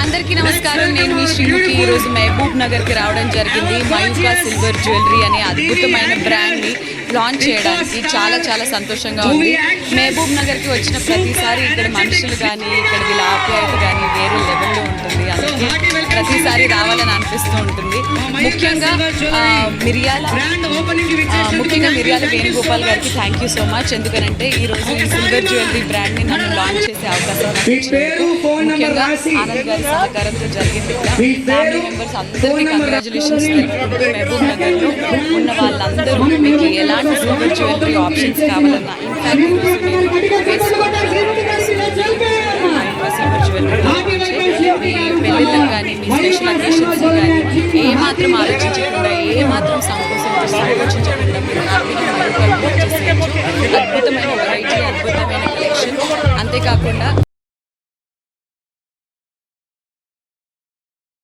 అందరికీ నమస్కారం. నేను మీ శ్రీముఖి. ఈరోజు మహబూబ్ నగర్కి రావడం జరిగింది. మయూకా సిల్వర్ జ్యువెలరీ అనే అద్భుతమైన బ్రాండ్ని లాంచ్ చేయడానికి చాలా చాలా సంతోషంగా ఉంది. మహబూబ్ నగర్కి వచ్చిన ప్రతిసారి ఇక్కడ మనుషులు కానీ ఇక్కడ వీళ్ళ ఆప్యాయత కానీ ప్రతిసారి రావాలని అనిపిస్తూ ఉంటుంది ముఖ్యంగా మిరియాల ముఖ్యంగా మిరియాల వేణుగోపాల్ గారికి థ్యాంక్ యూ సో మచ్ ఎందుకంటే ఈరోజు ఈ సిల్వర్ జ్యువెలరీ బ్రాండ్ని నన్ను లాంచ్ చేసే అవకాశం ముఖ్యంగా రాసి. ఆనంద్ గారి సహకారంతో జరిగింది ఫ్యామిలీ మెంబర్స్ అందరికీ కంగ్రాచులేషన్స్ మహబూబ్ నగర్లో ఉన్న వాళ్ళందరూ మీకు ఎలాంటి సిల్వర్ జ్యువెలరీ ఆప్షన్స్ కావాలన్నా ఇన్ఫాక్ట్ ఈరోజు నేను వేసుకున్న సిల్వర్ జ్యువెలరీ మీ పెళ్ళిళ్ళకి కానీ మీ స్పెషల్ అకేషన్స్ కానీ ఏ మాత్రం ఆలోచించకుండా ఏ మాత్రం సంకోచించకుండా మీరు హ్యాపీగా అద్భుతమైన వెరైటీ అద్భుతమైన కలెక్షన్ అంతేకాకుండా